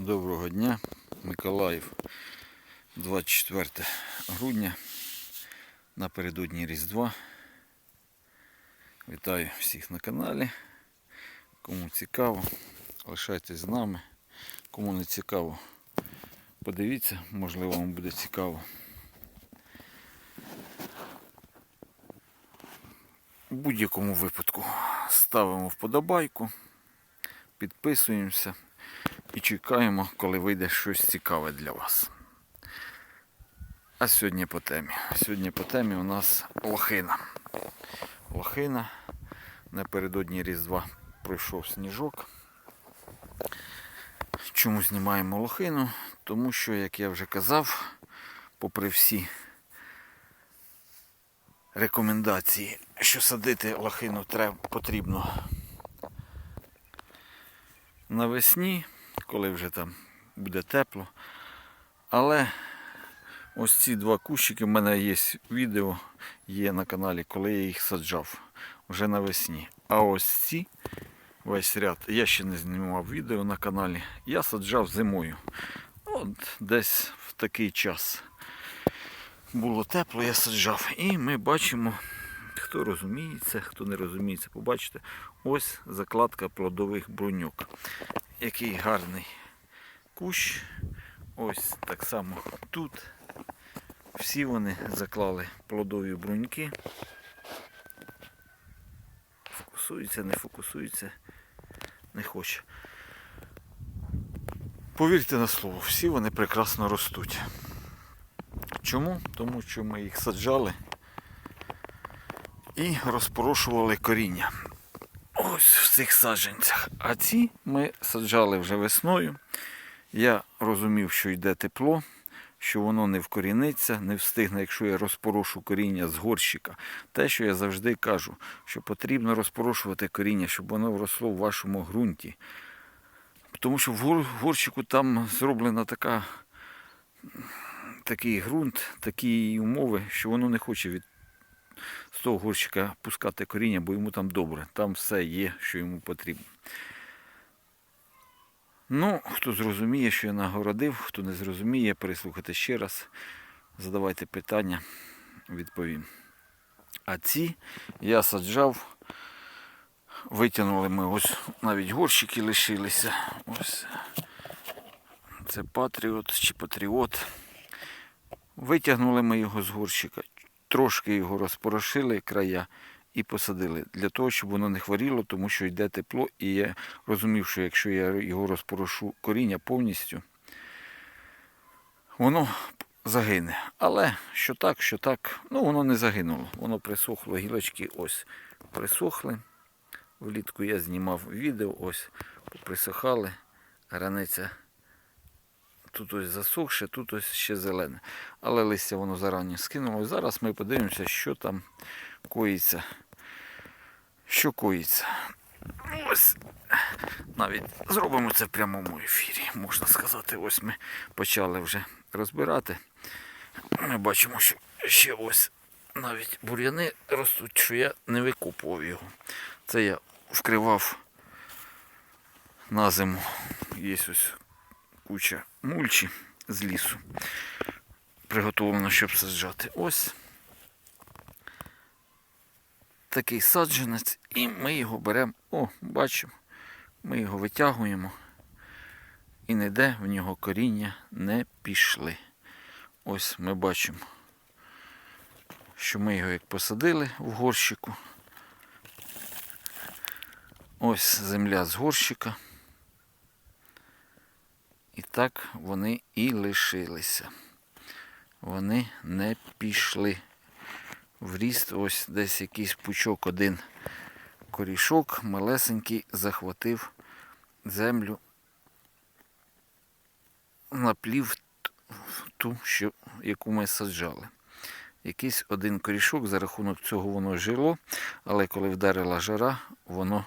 Доброго дня, Миколаїв, 24 грудня, напередодні Різдва. Вітаю всіх на каналі. Кому цікаво, лишайтесь з нами. Кому не цікаво, подивіться, можливо вам буде цікаво. В будь-якому випадку ставимо вподобайку, підписуємося і чекаємо, коли вийде щось цікаве для вас. А сьогодні по темі. Сьогодні по темі у нас лохина. Лохина. Напередодні Різдва пройшов сніжок. Чому знімаємо лохину? Тому що, як я вже казав, попри всі рекомендації, що садити лохину потрібно навесні, коли вже там буде тепло. Але ось ці два кущики, в мене є відео, є на каналі, коли я їх саджав вже навесні. А ось ці весь ряд, я ще не знімав відео на каналі, я саджав зимою. От десь в такий час було тепло, я саджав. І ми бачимо, хто розуміється, хто не розуміється, побачите, ось закладка плодових бруньок. Який гарний кущ. Ось так само тут. Всі вони заклали плодові бруньки. Фокусується, не фокусується, не хоче. Повірте на слово, всі вони прекрасно ростуть. Чому? Тому що ми їх саджали і розпорошували коріння. Ось в цих саджанцях. А ці ми саджали вже весною. Я розумів, що йде тепло, що воно не вкоріниться, не встигне, якщо я розпорошу коріння з горщика. Те, що я завжди кажу, що потрібно розпорошувати коріння, щоб воно вросло в вашому ґрунті. Тому що в горщику там зроблена така, такий ґрунт, такі умови, що воно не хоче від з того горщика пускати коріння, бо йому там добре. Там все є, що йому потрібно. Ну, хто зрозуміє, що я нагородив, хто не зрозуміє, переслухайте ще раз, задавайте питання, відповім. А ці я саджав, витягнули ми ось навіть горщики лишилися. Ось це Патріот чи Патріот. Витягнули ми його з горщика, трошки його розпорошили края і посадили для того, щоб воно не хворіло, тому що йде тепло. І я розумів, що якщо я його розпорошу коріння повністю, воно загине. Але що так, що так, ну воно не загинуло. Воно присохло, гілочки ось присохли. Влітку я знімав відео, ось присохали, границя. Тут ось засохше, тут ось ще зелене. Але листя воно зарані скинуло. Зараз ми подивимося, що там коїться. Що коїться. Ось навіть зробимо це в прямому ефірі, можна сказати. Ось ми почали вже розбирати. Ми бачимо, що ще ось навіть бур'яни ростуть, що я не викопував його. Це я вкривав на зиму. Є ось куча мульчі з лісу. Приготовлено, щоб саджати. Ось такий саджанець, і ми його беремо. О, бачимо, ми його витягуємо. І ніде в нього коріння не пішли. Ось ми бачимо, що ми його як посадили в горщику. Ось земля з горщика. Так вони і лишилися. Вони не пішли в ріст. Ось десь якийсь пучок, один корішок малесенький захватив землю, наплів ту, що, яку ми саджали. Якийсь один корішок, за рахунок цього воно жило, але коли вдарила жара, воно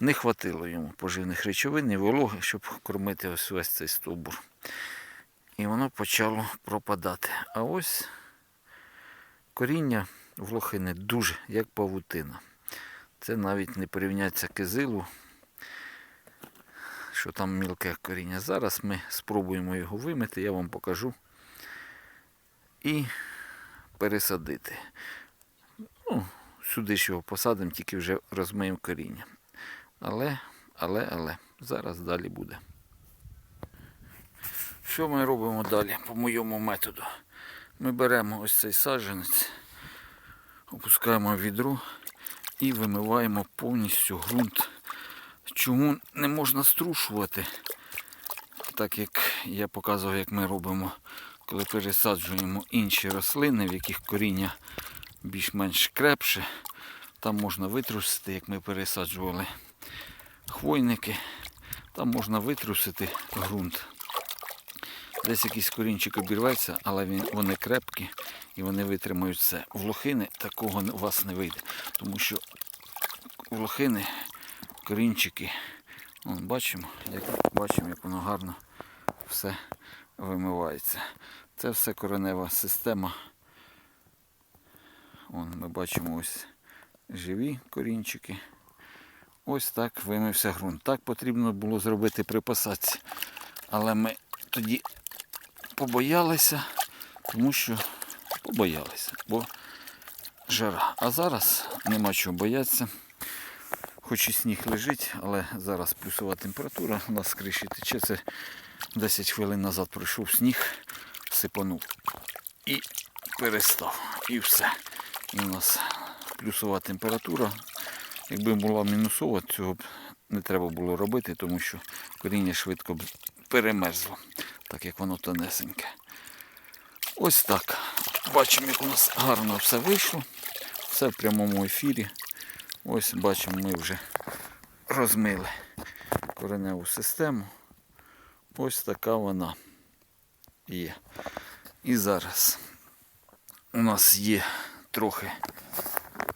не хватило йому поживних речовин і вологи, щоб кормити ось весь цей стовбур. І воно почало пропадати. А ось коріння в лохини дуже як павутина. Це навіть не порівняться кизилу, що там мілке коріння. Зараз ми спробуємо його вимити, я вам покажу. І пересадити. Ну, сюди ж його посадимо, тільки вже розмиємо коріння. Але, але, але, зараз далі буде. Що ми робимо далі по моєму методу? Ми беремо ось цей саджанець, опускаємо в відро і вимиваємо повністю ґрунт. Чому не можна струшувати? Так як я показував, як ми робимо, коли пересаджуємо інші рослини, в яких коріння більш-менш крепше. Там можна витрусити, як ми пересаджували хвойники. Там можна витрусити ґрунт. Десь якийсь корінчик обірветься, але він, вони крепкі і вони витримають все. В лохини такого у вас не вийде. Тому що в лохини корінчики, вон, бачимо, як, бачимо, як воно гарно все вимивається. Це все коренева система. Вон, ми бачимо ось живі корінчики. Ось так вимився ґрунт. Так потрібно було зробити при посадці. Але ми тоді побоялися, тому що побоялися, бо жара. А зараз нема чого боятися. Хоч і сніг лежить, але зараз плюсова температура у нас з криші тече. Це 10 хвилин назад пройшов сніг, сипанув і перестав. І все. І у нас плюсова температура. Якби була мінусова, цього б не треба було робити, тому що коріння швидко б перемерзло, так як воно тонесеньке. Ось так. Бачимо, як у нас гарно все вийшло. Все в прямому ефірі. Ось бачимо, ми вже розмили кореневу систему. Ось така вона є. І зараз у нас є трохи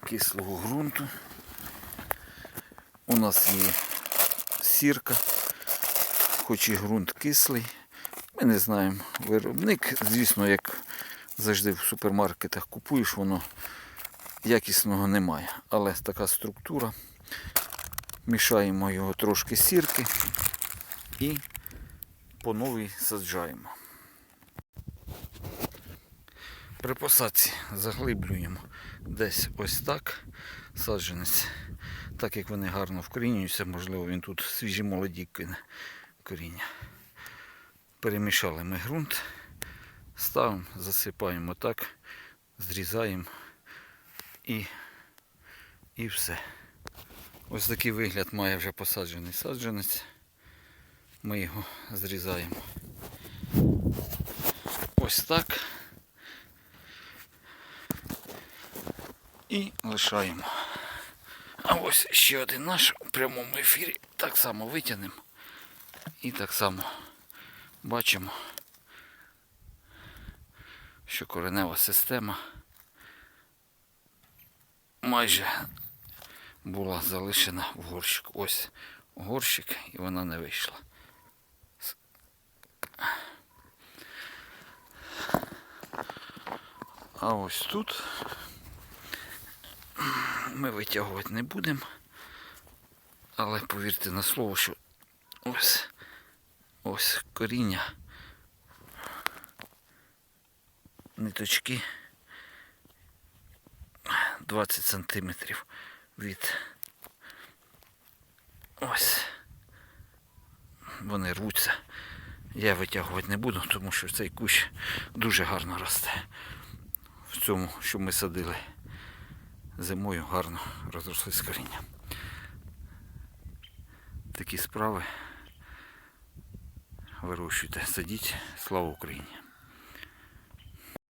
кислого ґрунту. У нас є сірка, хоч і ґрунт кислий. Ми не знаємо. Виробник, звісно, як завжди в супермаркетах купуєш, воно якісного немає. Але така структура. Мішаємо його трошки сірки і по новій саджаємо. При посадці заглиблюємо десь ось так саджанець. Так як вони гарно вкорінюються, можливо, він тут свіжі молоді коріння. Перемішали ми ґрунт, ставимо, засипаємо так, зрізаємо і, і все. Ось такий вигляд має вже посаджений саджанець. Ми його зрізаємо. Ось так. І лишаємо. А ось ще один наш у прямому ефірі. Так само витягнемо. І так само бачимо, що коренева система майже була залишена в горщик. Ось горщик і вона не вийшла. А ось тут ми витягувати не будемо. Але повірте на слово, що ось ось коріння. Ниточки 20 сантиметрів від ось. Вони рвуться. Я витягувати не буду, тому що цей кущ дуже гарно росте. В цьому, що ми садили зимою гарно розрослись коріння. Такі справи вирощуйте, садіть. Слава Україні!